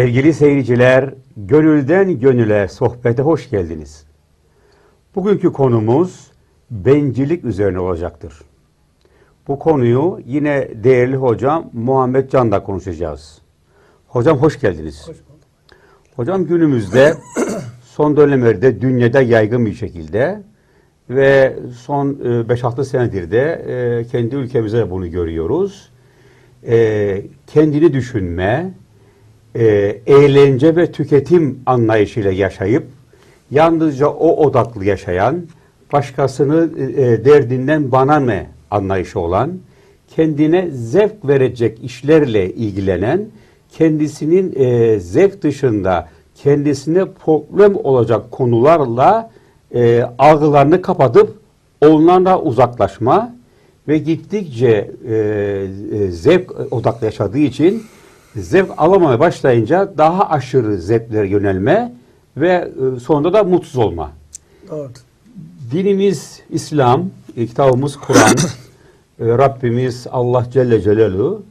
Sevgili seyirciler, gönülden gönüle sohbete hoş geldiniz. Bugünkü konumuz bencillik üzerine olacaktır. Bu konuyu yine değerli hocam Muhammed Can'da konuşacağız. Hocam hoş geldiniz. Hocam günümüzde son dönemlerde dünyada yaygın bir şekilde ve son e, 5-6 senedir de e, kendi ülkemizde de bunu görüyoruz. E, kendini düşünme, e, eğlence ve tüketim anlayışıyla yaşayıp yalnızca o odaklı yaşayan, başkasını e, derdinden bana ne anlayışı olan, kendine zevk verecek işlerle ilgilenen, kendisinin e, zevk dışında kendisine problem olacak konularla e, algılarını kapatıp onlarla uzaklaşma ve gittikçe e, e, zevk odaklı yaşadığı için zevk alamaya başlayınca daha aşırı zevklere yönelme ve e, sonunda da mutsuz olma. Doğru. Dinimiz İslam, kitabımız Kur'an, e, Rabbimiz Allah Celle Celaluhu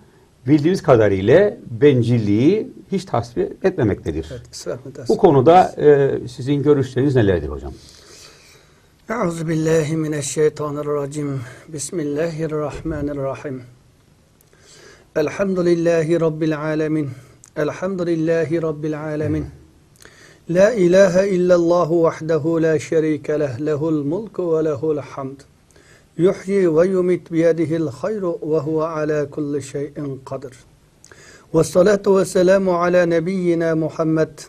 bildiğimiz kadarıyla bencilliği hiç tasvip etmemektedir. Evet. Bu konuda e, sizin görüşleriniz nelerdir hocam? Euzu billahi mineşşeytanirracim. Bismillahirrahmanirrahim. الحمد لله رب العالمين. الحمد لله رب العالمين. لا إله إلا الله وحده لا شريك له له الملك وله الحمد. يحيي ويميت بيده الخير وهو على كل شيء قدر. والصلاة والسلام على نبينا محمد.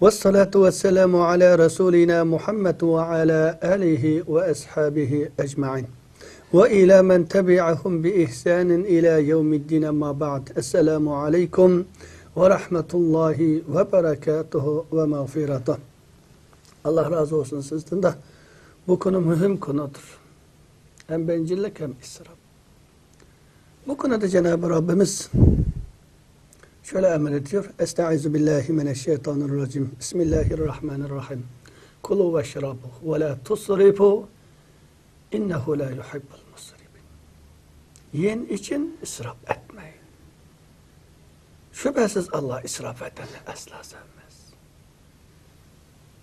والصلاة والسلام على رسولنا محمد وعلى آله وأصحابه أجمعين. ve ila men tebi'ahum bi ihsanin ila yevmiddin emma ba'd. Esselamu aleyküm ve rahmetullahi ve berekatuhu ve mağfiratuh. Allah razı olsun sizden de bu konu mühim konudur. Hem bencillik hem israf. Bu konuda Cenab-ı Rabbimiz şöyle emrediyor. Estaizu billahi mineşşeytanirracim. Bismillahirrahmanirrahim. Kulu ve şrabu ve la tusrifu innehu la yuhibbul musrifin. Yiyin için israf etmeyin. Şüphesiz Allah israf edeni asla sevmez.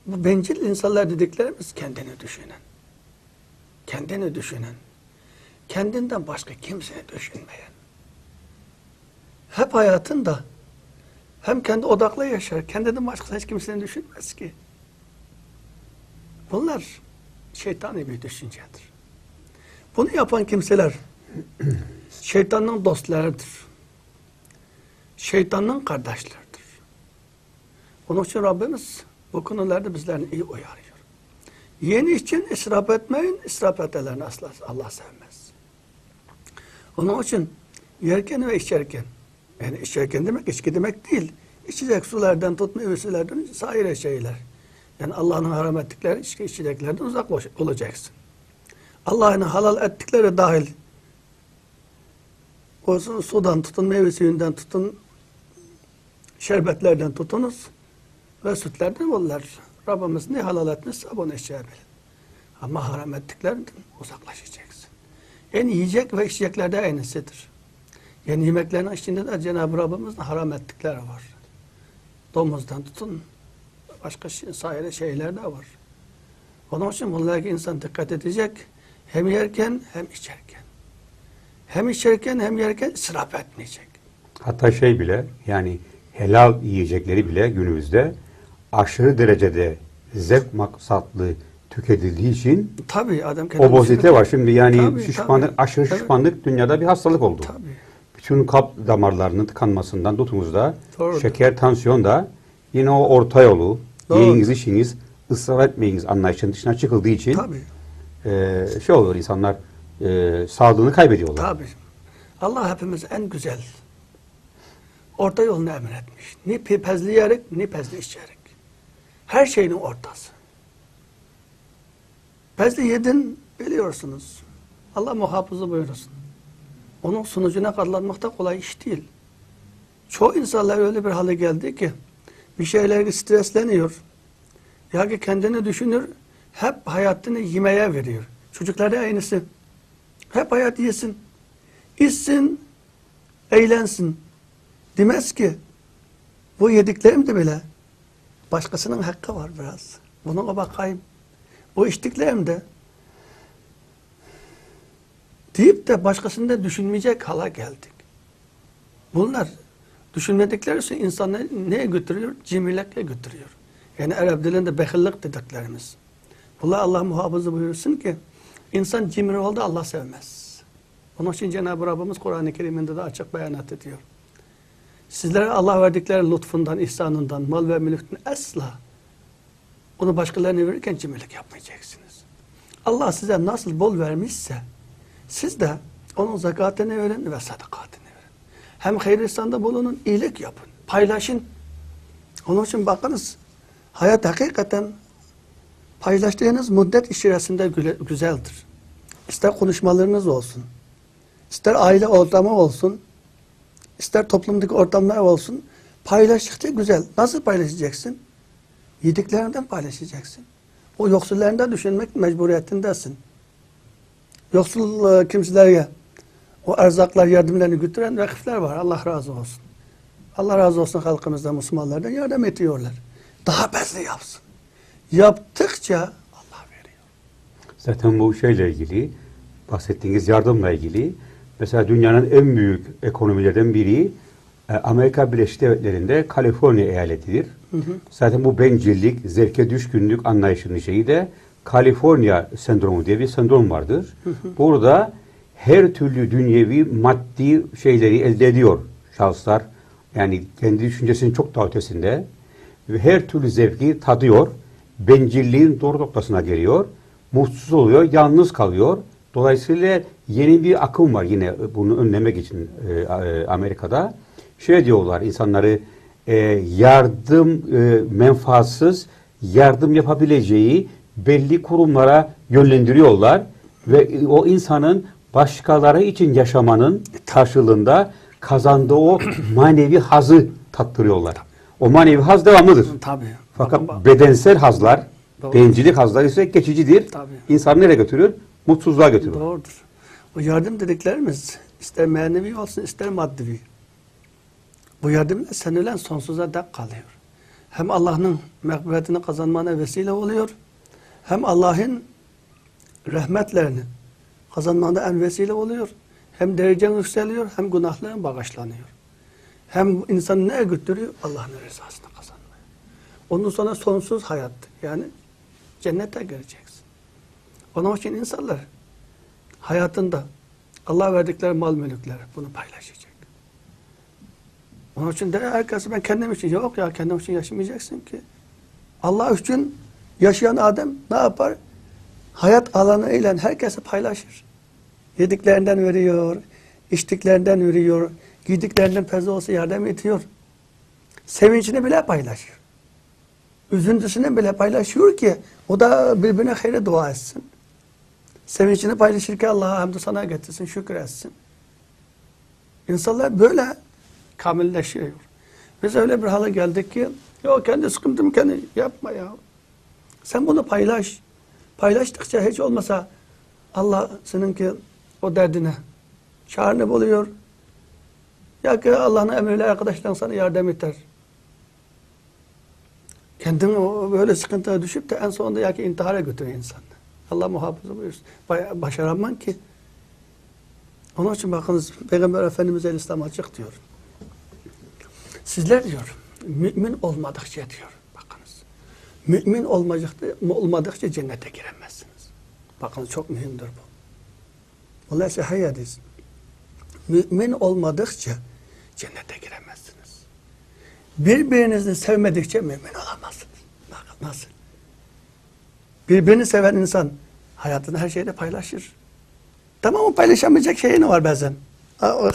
Bu bencil insanlar dediklerimiz kendini düşünen. Kendini düşünen. Kendinden başka kimseni düşünmeyen. Hep hayatında hem kendi odaklı yaşar, kendinden başkası hiç kimsenin düşünmez ki. Bunlar şeytani bir düşüncedir. Bunu yapan kimseler şeytanın dostlarıdır. Şeytanın kardeşleridir. Onun için Rabbimiz bu konularda bizlerini iyi uyarıyor. Yeni için israf etmeyin, israf edenlerini asla Allah sevmez. Onun için yerken ve içerken yani içerken demek içki demek değil. İçecek sulardan tut meyvelerden saire şeyler. Yani Allah'ın haram ettikleri içki içeceklerden uzak olacaksın. Allah'ın halal ettikleri dahil olsun sudan tutun, meyve suyundan tutun, şerbetlerden tutunuz ve sütlerden onlar. Rabbimiz ne halal etmişse bunu içebilin. Ama haram ettiklerinden uzaklaşacaksın. En yiyecek ve içecekler de aynısıdır. Yani yemeklerin içinde de Cenab-ı Rabbimizin haram ettikleri var. Domuzdan tutun başka şey, saire şeyler de var. Onun için bunlara insan dikkat edecek. Hem yerken hem içerken. Hem içerken hem yerken israf etmeyecek. Hatta şey bile yani helal yiyecekleri bile günümüzde aşırı derecede zevk maksatlı tüketildiği için Tabii adam düşünür. var. Şimdi yani Tabii, şişmanlık, tabii. aşırı Tabii. şişmanlık dünyada bir hastalık oldu. Tabii. Bütün kalp damarlarının tıkanmasından tutumuzda, Doğru. şeker, tansiyon da yine o orta yolu, Doğru. yiyiniz, içiniz, ısrar etmeyiniz anlayışının dışına çıkıldığı için Tabii. E, şey olur insanlar e, sağlığını kaybediyorlar. Tabii. Allah hepimiz en güzel orta yolunu emretmiş. Ni pezleyerek ni pezli içerek. Her şeyin ortası. Pezli yedin biliyorsunuz. Allah muhafızı buyursun. Onun sonucuna katlanmak da kolay iş değil. Çoğu insanlar öyle bir hale geldi ki bir şeyler stresleniyor. Ya ki kendini düşünür, hep hayatını yemeye veriyor. Çocuklar da aynısı. Hep hayat yesin. içsin, eğlensin. Demez ki Bu yediklerimde bile başkasının hakkı var biraz. Buna bakayım. Bu içtiklerimde deyip de başkasını da düşünmeyecek hala geldik. Bunlar düşünmedikleri için insanı neye götürüyor? Cimrilikle götürüyor. Yani Arap dilinde behillik dediklerimiz. Bunlar Allah muhafızı buyursun ki insan cimri oldu Allah sevmez. Onun için Cenab-ı Rabbimiz Kur'an-ı Kerim'inde de açık beyanat ediyor. Sizlere Allah verdikleri lütfundan, ihsanından, mal ve mülkten asla onu başkalarına verirken cimrilik yapmayacaksınız. Allah size nasıl bol vermişse siz de onun zakatını verin ve sadakatini verin. Hem hayırlısanda bulunun, iyilik yapın, paylaşın. Onun için bakınız hayat hakikaten paylaştığınız müddet içerisinde güzeldir. İster konuşmalarınız olsun, ister aile ortamı olsun, ister toplumdaki ortamlar olsun, paylaştıkça güzel. Nasıl paylaşacaksın? Yediklerinden paylaşacaksın. O yoksullarından düşünmek mecburiyetindesin. Yoksul e, kimselere o erzaklar, yardımlarını götüren vakıflar var. Allah razı olsun. Allah razı olsun halkımızdan, Müslümanlardan yardım ediyorlar. Daha bezli yapsın. Yaptıkça Allah veriyor. Zaten bu şeyle ilgili, bahsettiğiniz yardımla ilgili, mesela dünyanın en büyük ekonomilerden biri e, Amerika Birleşik Devletleri'nde Kaliforniya eyaletidir. Zaten bu bencillik, zevke düşkünlük anlayışının şeyi de Kaliforniya sendromu diye bir sendrom vardır. Burada her türlü dünyevi maddi şeyleri elde ediyor şahıslar. Yani kendi düşüncesinin çok daha ötesinde ve her türlü zevki tadıyor. Bencilliğin doğru noktasına geliyor. Mutsuz oluyor, yalnız kalıyor. Dolayısıyla yeni bir akım var yine bunu önlemek için e, e, Amerika'da. Şey diyorlar insanları e, yardım e, menfaatsız yardım yapabileceği belli kurumlara yönlendiriyorlar ve o insanın başkaları için yaşamanın karşılığında kazandığı o manevi hazı tattırıyorlar. O manevi haz devamlıdır. Tabii. Fakat Bakın bak- bedensel hazlar, Doğru. bencillik hazları ise geçicidir. Tabii. İnsanı nereye götürür? Mutsuzluğa götürür. Doğrudur. O yardım dediklerimiz ister manevi olsun ister maddi. Bu yardımla seneler sonsuza dek kalıyor. Hem Allah'ın mağfiretini kazanmana vesile oluyor. Hem Allah'ın rahmetlerini kazanmana en vesile oluyor. Hem derecen yükseliyor hem günahların bağışlanıyor. Hem insanı neye götürüyor? Allah'ın rızasını kazanmaya. Ondan sonra sonsuz hayat. Yani cennete gireceksin. Onun için insanlar hayatında Allah verdikleri mal mülkler bunu paylaşacak. Onun için de herkes ben kendim için yok ya kendim için yaşamayacaksın ki. Allah için yaşayan adam ne yapar? Hayat alanı ile herkese paylaşır. Yediklerinden veriyor, içtiklerinden veriyor, giydiklerinden fazla olsa yardım ediyor. Sevincini bile paylaşıyor. Üzüntüsünü bile paylaşıyor ki o da birbirine hayır dua etsin. Sevincini paylaşırken Allah'a hamdü sana getirsin, şükür etsin. İnsanlar böyle kamilleşiyor. Biz öyle bir hale geldik ki, yok kendi sıkıntım kendi yapma ya. Sen bunu paylaş. Paylaştıkça hiç olmasa Allah seninki o derdine çağrını buluyor. Ya ki Allah'ın emriyle arkadaşların sana yardım eder. Kendini böyle sıkıntıya düşüp de en sonunda ya ki intihara götürüyor insan. Allah muhafaza buyursun. Başaramam ki. Onun için bakınız Peygamber Efendimiz El-İslam açık diyor. Sizler diyor mümin olmadıkça diyor. Bakınız. Mümin olmadıkça, olmadıkça cennete giremezsiniz. Bakınız çok mühimdir bu. Vallahi sahih hadis. Mümin olmadıkça cennete giremezsiniz. Birbirinizi sevmedikçe mümin olamazsınız. Bakın nasıl. Birbirini seven insan hayatını her şeyde paylaşır. Tamam o paylaşamayacak şey ne var bazen?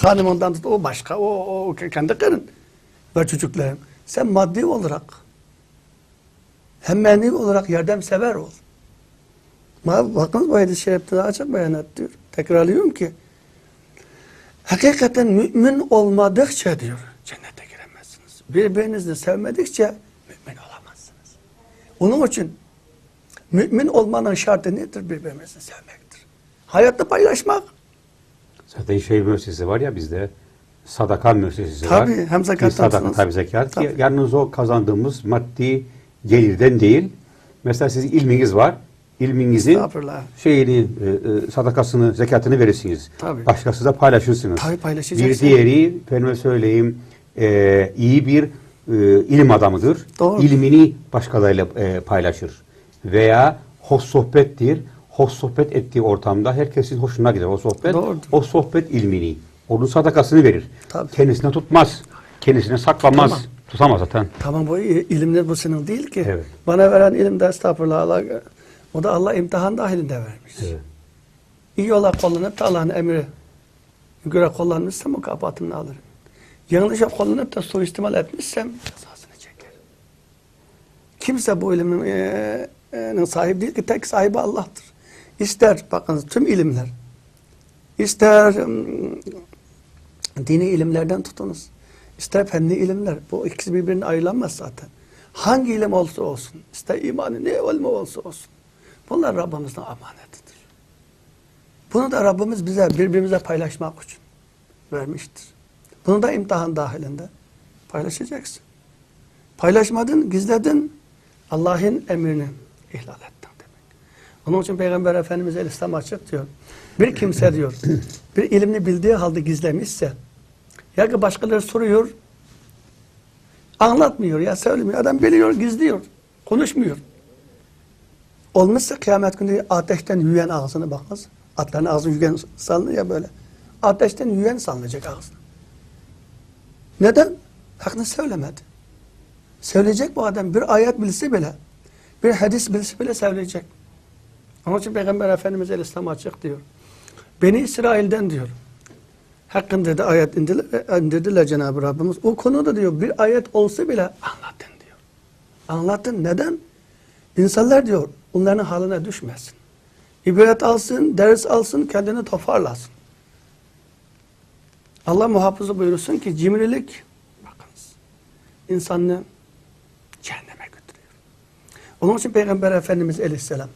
Hanım ondan tut, o başka, o, o kendi karın ve çocukların. Sen maddi olarak hem manevi olarak yardımsever ol. Ma- Bakın bu hadis-i şerifte daha açık beyanat diyor. Tekrarlıyorum ki hakikaten mümin olmadıkça diyor cennete giremezsiniz. Birbirinizi sevmedikçe mümin olamazsınız. Onun için mümin olmanın şartı nedir? Birbirimizi sevmektir. Hayatta paylaşmak. Zaten şey müessesesi var ya bizde sadaka müessesesi Tabii, var. hem Bir zekat sadaka tabii zekat. Tabii. Yalnız o kazandığımız maddi gelirden değil. Mesela sizin ilminiz var. İlminizin şeyini, e, e, sadakasını, zekatını verirsiniz. Tabii. Başkası da paylaşırsınız. Tabii paylaşacaksın. Bir diğeri, efendime söyleyeyim, e, iyi bir e, ilim adamıdır. Doğru. İlmini başkalarıyla e, paylaşır. Veya hoş sohbettir. Hoş sohbet ettiği ortamda herkesin hoşuna gider o sohbet. Doğrudur. O sohbet ilmini, onun sadakasını verir. Tabii. Kendisine tutmaz. Kendisine saklamaz. Tutamam. Tutamaz zaten. Tamam bu il- ilimler bu senin değil ki. Evet. Bana veren ilim de estağfurullah o da Allah imtihan dahilinde vermiş. Evet. İyi yola kullanıp da Allah'ın emri göre kullanmışsa mükafatını alır. Yanlışa kullanıp da suistimal etmişsem cezasını çeker. Kimse bu ilimin e, e, sahibi değil ki tek sahibi Allah'tır. İster bakınız tüm ilimler, ister dini ilimlerden tutunuz, ister fenli ilimler. Bu ikisi birbirine ayrılamaz zaten. Hangi ilim olsa olsun, ister imanı ne ilmi olsa olsun. Bunlar Rabbimizden amanetidir. Bunu da Rabbimiz bize birbirimize paylaşmak için vermiştir. Bunu da imtihan dahilinde paylaşacaksın. Paylaşmadın, gizledin, Allah'ın emrini ihlal ettin demek. Onun için Peygamber Efendimiz El-İslam açık diyor. Bir kimse diyor, bir ilimini bildiği halde gizlemişse, ya ki başkaları soruyor, anlatmıyor ya söylemiyor. Adam biliyor, gizliyor, konuşmuyor. Olmazsa kıyamet günü ateşten yüyen ağzını bakmaz. Atların ağzı yüyen salınır ya böyle. Ateşten yüyen salınacak ağzına. Neden? Hakkını söylemedi. Söyleyecek bu adam. Bir ayet bilse bile, bir hadis bilse bile söyleyecek. Onun için Peygamber Efendimiz El-İslam açık diyor. Beni İsrail'den diyor. Hakkında da ayet indirdiler, indirdiler Cenab-ı Rabbimiz. O konuda diyor bir ayet olsa bile anlatın diyor. Anlatın. Neden? İnsanlar diyor onların haline düşmesin. İbret alsın, ders alsın, kendini toparlasın. Allah muhafızı buyursun ki cimrilik bakınız insanı cehenneme götürüyor. Onun için Peygamber Efendimiz Aleyhisselam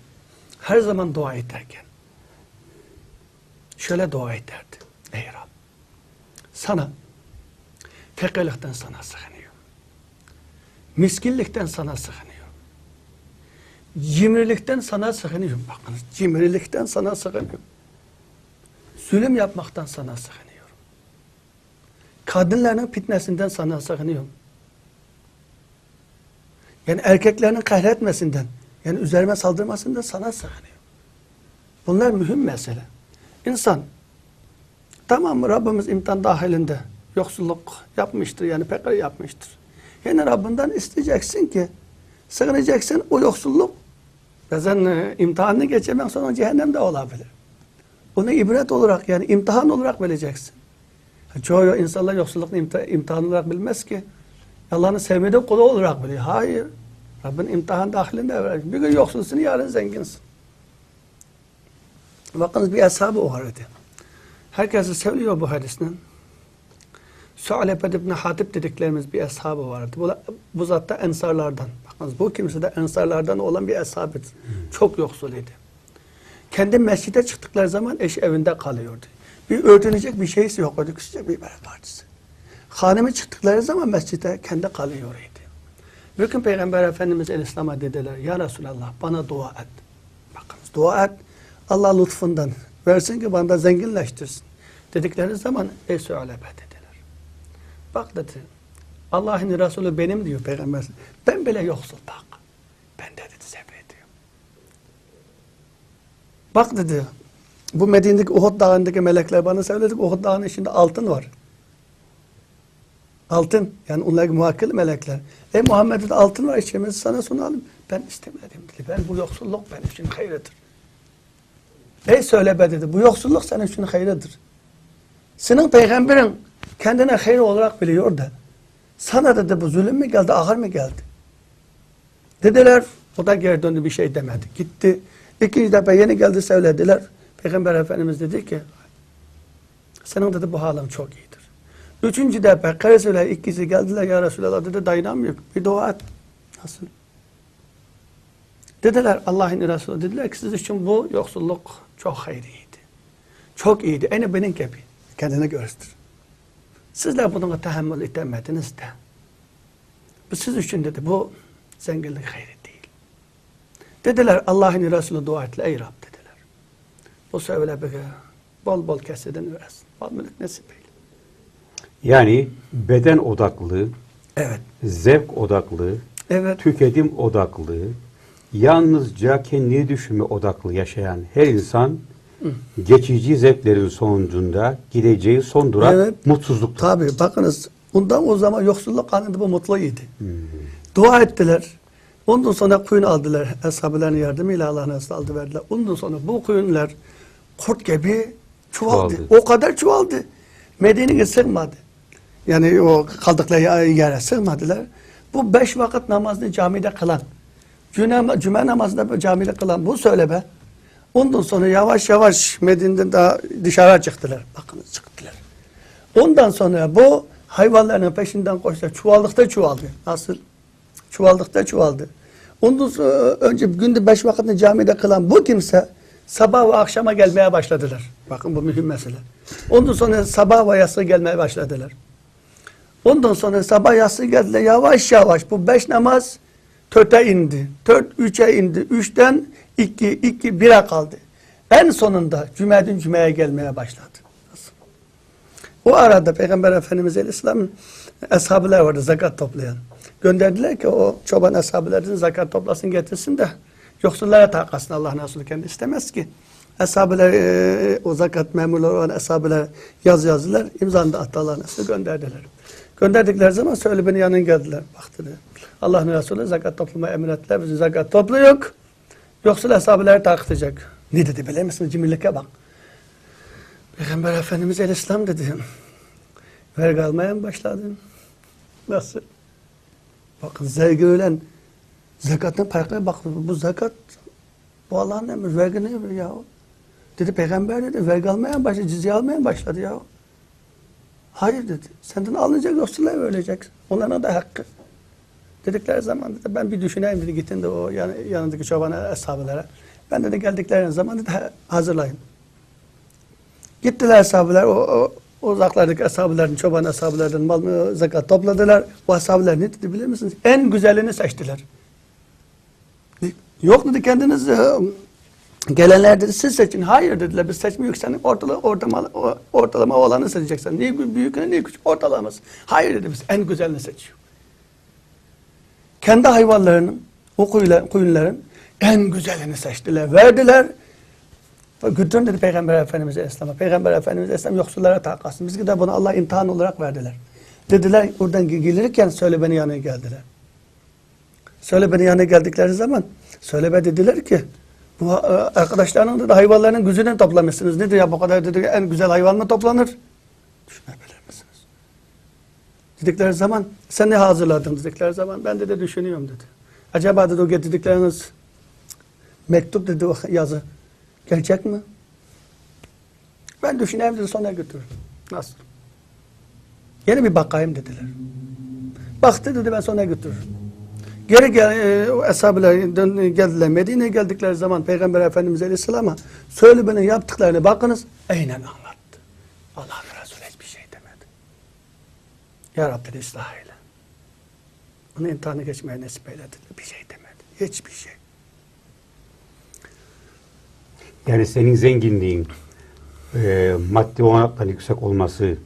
her zaman dua ederken şöyle dua ederdi. Ey Rab sana fakirlikten sana sığınıyorum. Miskinlikten sana sığınıyorum. Cimrilikten sana sığınıyorum. Bakınız cimrilikten sana sığınıyorum. Zulüm yapmaktan sana sığınıyorum. Kadınların fitnesinden sana sığınıyorum. Yani erkeklerin kahretmesinden, yani üzerime saldırmasından sana sığınıyorum. Bunlar mühim mesele. İnsan, tamam Rabbimiz imtihan dahilinde yoksulluk yapmıştır, yani pekar yapmıştır. Yani Rabbinden isteyeceksin ki, sığınacaksın o yoksulluk, bazen e, imtihanını geçemek sonra cehennemde olabilir. Onu ibret olarak yani imtihan olarak bileceksin. Çoğu insanlar yoksullukla imtihan, imtihan olarak bilmez ki. Allah'ın sevmediği kulu olarak biliyor. Hayır. Rabbin imtihan dahilinde verir. Bir gün yoksulsun, yarın zenginsin. Bakınız bir ashabı vardı. Herkesi seviyor bu hadisinin. Su'lebet ibn Hatip dediklerimiz bir ashabı vardı. Bu, bu zat da ensarlardan. Bakınız bu kimse de ensarlardan olan bir ashabıdır. Çok yoksul idi. Kendi mescide çıktıkları zaman eşi evinde kalıyordu. Bir örtünecek bir şeysi yok. Küçücük bir bere parçası. Hanımı çıktıkları zaman mescide kendi kalıyor idi. Bir gün Peygamber Efendimiz El-İslam'a dediler. Ya Resulallah bana dua et. Bakınız dua et. Allah lütfundan versin ki bana zenginleştirsin. Dedikleri zaman ey söyleme dediler. Bak dedi. Allah'ın Resulü benim diyor Peygamber. Ben bile yoksul bak. Ben de dedi sebrediyorum. Bak dedi. Bu Medine'deki Uhud dağındaki melekler bana söyledi. Uhud dağının içinde altın var. Altın. Yani onlar muhakkil melekler. Ey Muhammed dedi, altın var içimizi sana sunalım. Ben istemedim dedi. Ben bu yoksulluk benim için hayırdır. Ey söyle be dedi. Bu yoksulluk senin için hayırdır. Senin peygamberin kendine hayır olarak biliyor da sana dedi bu zulüm mü geldi, ağır mı geldi? Dediler, o da geri döndü bir şey demedi. Gitti. İkinci defa yeni geldi söylediler. Peygamber Efendimiz dedi ki, senin dedi bu halin çok iyidir. Üçüncü defa karısıyla ikisi geldiler ya Resulallah dedi dayanamıyor. Bir dua et. Nasıl? Dediler Allah'ın Resulü dediler ki siz için bu yoksulluk çok hayriydi. Çok iyiydi. Aynı benim gibi. Kendine göredir. Sizler buna tahammül edemediniz de. Bu siz için dedi bu zenginlik hayri değil. Dediler Allah'ın Resulü dua etle ey Rab dediler. Bu söyle bir bol bol keseden versin. Bol mülk nasip eyle. Yani beden odaklı, Evet. zevk odaklı, Evet. tüketim odaklı, yalnızca kendini düşünme odaklı yaşayan her insan geçici zevklerin sonucunda gideceği son durak Evet. mutsuzluktur. Tabi bakınız ondan o zaman yoksulluk anında bu mutluydu. Dua ettiler. Ondan sonra kuyun aldılar. Eshabıların yardımıyla Allah'ın esnı aldı verdiler. Ondan sonra bu kuyunlar kurt gibi çoğaldı. Çoğaldı. O kadar çoğaldı. Medine'ye sığmadı. Yani o kaldıkları yere sığmadılar. Bu beş vakit namazını camide kılan, cüme, cüme namazında camide kılan bu söyle be. Ondan sonra yavaş yavaş Medine'den daha dışarı çıktılar. Bakınız çıktılar. Ondan sonra bu hayvanların peşinden koştular. Çuvallıkta çoğaldı. Nasıl? Çuvallıkta çoğaldı. Ondan sonra önce günde beş vakitini camide kılan bu kimse sabah ve akşama gelmeye başladılar. Bakın bu mühim mesele. Ondan sonra sabah ve yatsı gelmeye başladılar. Ondan sonra sabah yatsı geldiler yavaş yavaş bu beş namaz töte indi. Tört üçe indi. Üçten iki, iki bire kaldı. En sonunda cümeden cümeye gelmeye başladı. O arada Peygamber Efendimiz Aleyhisselam'ın ashabılar vardı zakat toplayan. Gönderdiler ki o çoban ashabılarının zakat toplasın getirsin de yoksullara takasın Allah Resulü kendi istemez ki. Ashabılar, e, o zakat memurları olan ashabılar yaz yazdılar. imzanı da attı Allah Resulü gönderdiler. Gönderdikleri zaman söyle beni yanına geldiler. Baktılar. Allah'ın Resulü zakat toplamaya emrettiler. Bizi zakat toplu yok. Yoksul ashabıları takıtacak. Ne dedi biliyor musunuz? Cimriliğe bak. Peygamber Efendimiz Aleyhisselam dedi. Vergi almaya mı başladın? Nasıl? Bakın zevki ölen zekatın farkına bak. Bu zekat bu Allah'ın emri. Vergi ne emri ya? Dedi peygamber dedi vergi almaya mı başladı? Cizye almaya mı başladı ya? Hayır dedi. Senden alınacak yoksullara verilecek. Onlara da hakkı. Dedikleri zaman dedi ben bir düşüneyim dedi gittin de o yan, yanındaki çoban eshabılara. Ben dedi geldikleri zaman dedi "Ha, hazırlayın. Gittiler ashabılar, o, o, uzaklardaki ashabıların, çoban ashabılardan mal zekat topladılar. Bu ashabılar ne dedi bilir misiniz? En güzelini seçtiler. Yok dedi kendiniz e, gelenler dedi siz seçin. Hayır dediler biz seçmiyoruz senin ortala, ortalama, ortalama olanı seçeceksin. Niye büyük ne küçük ortalaması. Hayır dedi biz en güzelini seçiyor. Kendi hayvanlarının, o kuyular, kuyunların en güzelini seçtiler, verdiler. Götürün dedi Peygamber Efendimiz Aleyhisselam'a. Peygamber Efendimiz Aleyhisselam yoksullara takasın. Biz de bunu Allah imtihan olarak verdiler. Dediler oradan gelirken söyle beni yanına geldiler. Söyle beni yanına geldikleri zaman söyle be dediler ki bu e, arkadaşlarının da hayvanlarının güzünü toplamışsınız. Nedir ya bu kadar dedi en güzel hayvan mı toplanır? Düşünebilir misiniz? Dedikleri zaman sen ne hazırladın dedikleri zaman ben de, de düşünüyorum dedi. Acaba dedi o getirdikleriniz mektup dedi o yazı gelecek mi? Ben düşüneyim dedi sonra götürürüm. Nasıl? Yine bir bakayım dediler. Baktı dedi ben sonra götürürüm. Geri gel, e, o ashabılar dön- geldiler. Medine'ye geldikleri zaman Peygamber Efendimiz Aleyhisselam'a söyle beni yaptıklarını bakınız. Aynen anlattı. Allah'ın Resulü hiçbir şey demedi. Ya Rabbi ıslah eyle. Onu imtihanı geçmeye nasip eyle dedi. Bir şey demedi. Hiçbir şey. Yani senin zenginliğin, e, maddi olanakların yüksek olması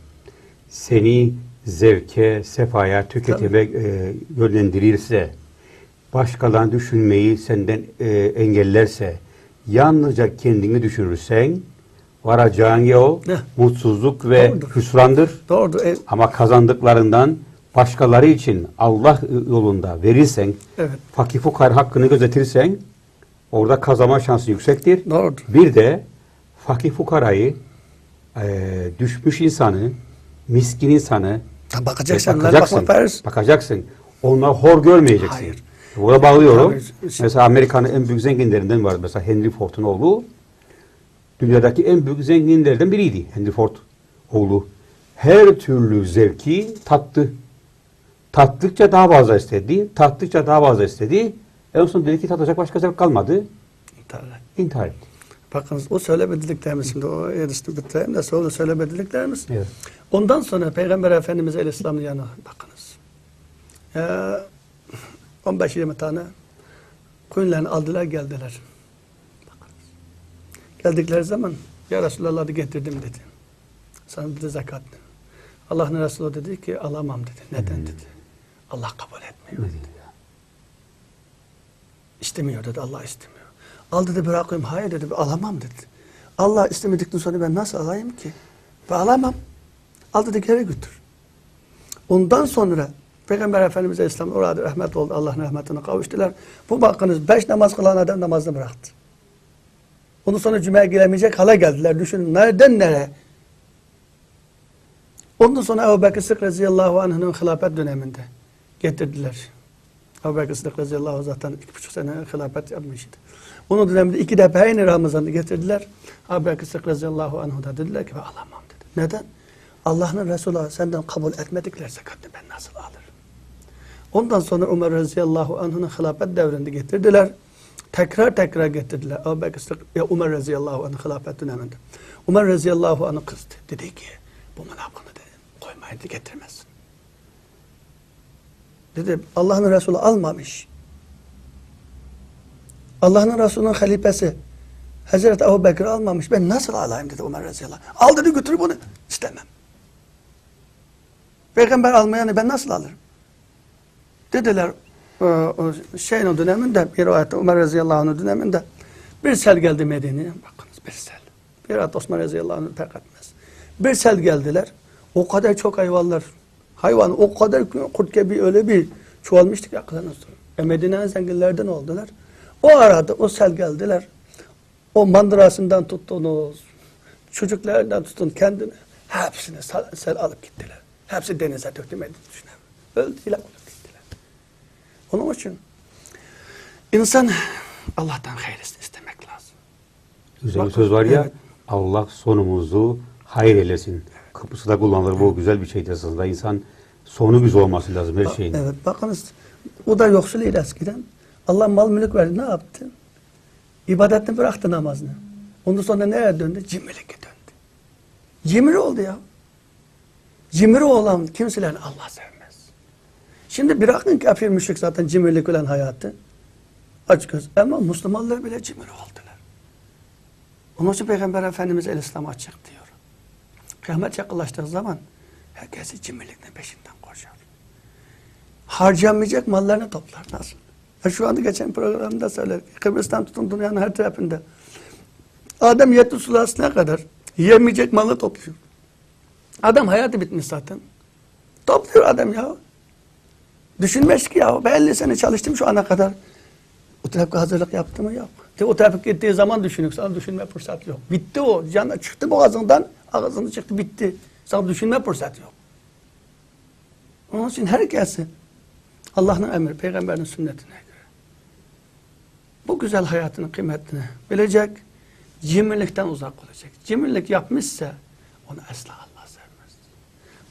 seni zevke, sefaya, tüketime e, yönlendirirse, başkalarını düşünmeyi senden e, engellerse, yalnızca kendini düşünürsen, varacağın yol Ne? mutsuzluk ve Doğrudur. hüsrandır. Doğrudur. E, Ama kazandıklarından başkaları için Allah yolunda verirsen, evet. fakir fukar hakkını gözetirsen, orada kazanma şansı yüksektir. Doğrudur. Bir de fakir fukarayı, e, düşmüş insanı, miskin insanı Tabi e, bakacaksın. Bakacaksın. varız. Bakacaksın. Onları hor görmeyeceksin. Hayır. Buna bağlıyorum. Tabii. Mesela Amerika'nın en büyük zenginlerinden var. Mesela Henry Ford'un oğlu. Dünyadaki en büyük zenginlerden biriydi Henry Ford oğlu. Her türlü zevki tattı. Tattıkça daha fazla istedi. Tattıkça daha fazla istedi. En son dedi ki tatacak başka zevk kalmadı. Tabii. İntihar etti. Bakınız o söylemediklerimiz şimdi o yarışını bitireyim de sonra söylemediklerimiz. Evet. Ondan sonra Peygamber Efendimiz Aleyhisselam'ın yanına bakınız. Ee, 15-20 tane koyunlarını aldılar geldiler. Geldikleri zaman ya Resulallah da getirdim dedi. Sana dedi zekat. Allah'ın Resulü dedi ki alamam dedi. Neden dedi. Allah kabul etmiyor. Diyor ya? İstemiyor dedi. Allah istemiyor. Al dedi bırakayım. Hayır dedi. Alamam dedi. Allah istemedikten sonra ben nasıl alayım ki? Ve alamam. Al dedi geri götür. Ondan sonra Peygamber Efendimiz Aleyhisselam orada rahmet oldu. Allah'ın rahmetine kavuştular. Bu bakınız beş namaz kılan adam namazını bıraktı. Ondan sonra cümeye giremeyecek hala geldiler. Düşünün nereden nereye? Ondan sonra Ebu Bekir Sıddık radıyallahu anh'ın hilafet döneminde getirdiler. Ebu Bekir Sıddık radıyallahu zaten iki buçuk sene hilafet yapmıştı. Onun döneminde iki defa aynı Ramazan'ı getirdiler. Ebu Bekir Sıddık radıyallahu anh da dediler ki alamam dedi. Neden? Allah'ın Resulü senden kabul etmedikler zekatını ben nasıl alırım? Ondan sonra Ömer radıyallahu anh'ın hilafet devrinde getirdiler. Tekrar tekrar getirdiler. Ebu Bekir Sıddık, ya Ömer radıyallahu anh hilafet döneminde. Ömer radıyallahu anh kızdı. Dedi ki bu münafıkını dedi koymayı da getirmezsin. Dedi Allah'ın Resulü almamış. Allah'ın Resulü'nün halifesi Hazreti Ebu Bekir almamış. Ben nasıl alayım dedi Ömer radıyallahu anh. Al dedi götür bunu. İstemem. Peygamber almayanı ben nasıl alırım? Dediler şeyin o döneminde bir ayette Ömer radıyallahu anh'ın döneminde bir sel geldi Medine'ye. Bakınız bir sel. Bir ayet Osman radıyallahu anh'ı pek etmez. Bir sel geldiler. O kadar çok hayvanlar. Hayvan o kadar kurt gibi öyle bir çoğalmıştı ki aklına sonra. E Medine'nin zenginlerden oldular. O arada o sel geldiler. O mandırasından tuttunuz. Çocuklarından tutun kendini. Hepsini sel, alıp gittiler. Hepsi denize döktü Medine düşünün. Öldüler. Onun için insan Allah'tan hayırlısını istemek lazım. Güzel bir söz var ya. evet. Allah sonumuzu hayır eylesin. Kapısında kullanılır bu güzel bir şeydir aslında. İnsan sonu güzel olması lazım her şeyin. Evet bakınız o da yoksuluydu eskiden. Allah mal mülk verdi ne yaptı? İbadetini bıraktı namazını. Ondan sonra nereye döndü? Cimrilike döndü. Cimri oldu ya. Cimri olan kimselerini Allah sevmez. Şimdi bırakın kafir müşrik zaten cimrilik olan hayatı. Aç göz. Ama Müslümanlar bile cimri oldular. Onun için Peygamber Efendimiz El İslam açık diyor. Kıyamet yaklaştığı zaman herkesi cimrilikten peşinden koşar. Harcamayacak mallarını toplar. Nasıl? E şu anda geçen programda söyledik. Kıbrıs'tan tutun dünyanın her tarafında. Adam yetli sulasına kadar yemeyecek malı topluyor. Adam hayatı bitmiş zaten. Topluyor adam ya. Düşünmez ki ya. Ben 50 sene çalıştım şu ana kadar. O tarafa hazırlık yaptı mı? Yok. O tarafa gittiği zaman düşünüyor. Sana düşünme fırsatı yok. Bitti o. Canı çıktı boğazından. Ağzını çıktı bitti. Sana düşünme fırsatı yok. Onun için herkesi Allah'ın emri, peygamberin sünnetine göre bu güzel hayatının kıymetini bilecek, cimrilikten uzak olacak. Cimrilik yapmışsa onu asla Allah sevmez.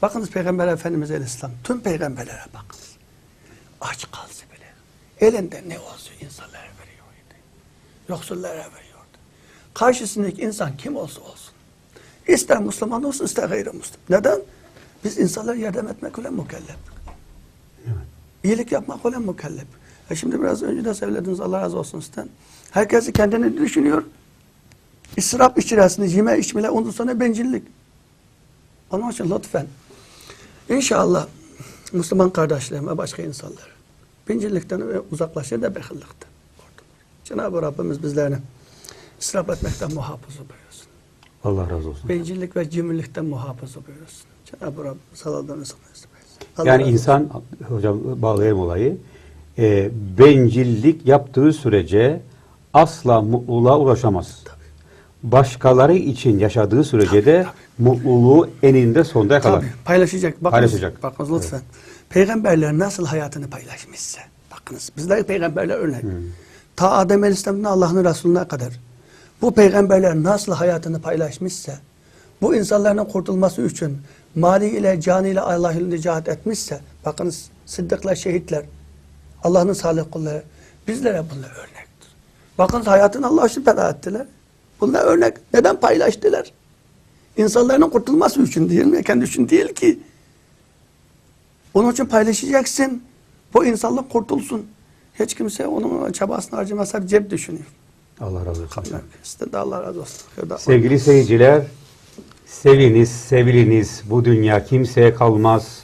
Bakınız Peygamber Efendimiz Aleyhisselam tüm peygamberlere bakınız. Aç kalsa bile elinde ne olsa insanlara veriyordu. Yoksullara veriyordu. Karşısındaki insan kim olsa olsun. İster Müslüman olsun ister gayrimüslim. Neden? Biz insanlara yardım etmekle mükellef. İyilik yapmakla mükellef. E şimdi biraz önce de söylediniz Allah razı olsun sizden. Herkes kendini düşünüyor. İsraf içerisinde yeme içmeler ondan sonra bencillik. Onun için lütfen inşallah Müslüman kardeşlerim ve başka insanlar bencillikten uzaklaşır da bekillikten. Cenab-ı Rabbimiz bizlerini israf etmekten muhafaza buyursun. Allah razı olsun. Bencillik ve cimrilikten muhafaza buyursun. Cenab-ı Rabbim sallallahu nasip etsin. Allah Yani razı olsun. insan, hocam bağlayalım olayı, e, bencillik yaptığı sürece asla mutluluğa ulaşamaz. Başkaları için yaşadığı sürece de mutluluğu eninde sonunda yakalar. Tabii, paylaşacak. Bakınız, Paylaşacak. Bakınız lütfen. Peygamberler nasıl hayatını paylaşmışsa. Bakınız bizler peygamberler örnek. Ta Adem Aleyhisselam'dan Allah'ın Resulüne kadar. Bu peygamberler nasıl hayatını paylaşmışsa, bu insanların kurtulması için mali ile canı ile Allah yolunda cihat etmişse, bakınız sıddıklar, şehitler, Allah'ın salih kulları, bizlere bunlar örnektir. Bakınız hayatını Allah için feda ettiler. Bunlar örnek. Neden paylaştılar? İnsanların kurtulması için değil mi? Kendi için değil ki. Onun için paylaşacaksın. Bu insanlık kurtulsun. Hiç kimse onun çabasını harcamasa cep düşünüyor. Allah razı olsun. Sizden de Allah razı olsun. Sevgili seyirciler, seviniz, seviliniz. Bu dünya kimseye kalmaz.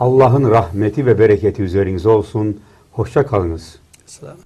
Allah'ın rahmeti ve bereketi üzerinize olsun. Hoşça kalınız. Selam.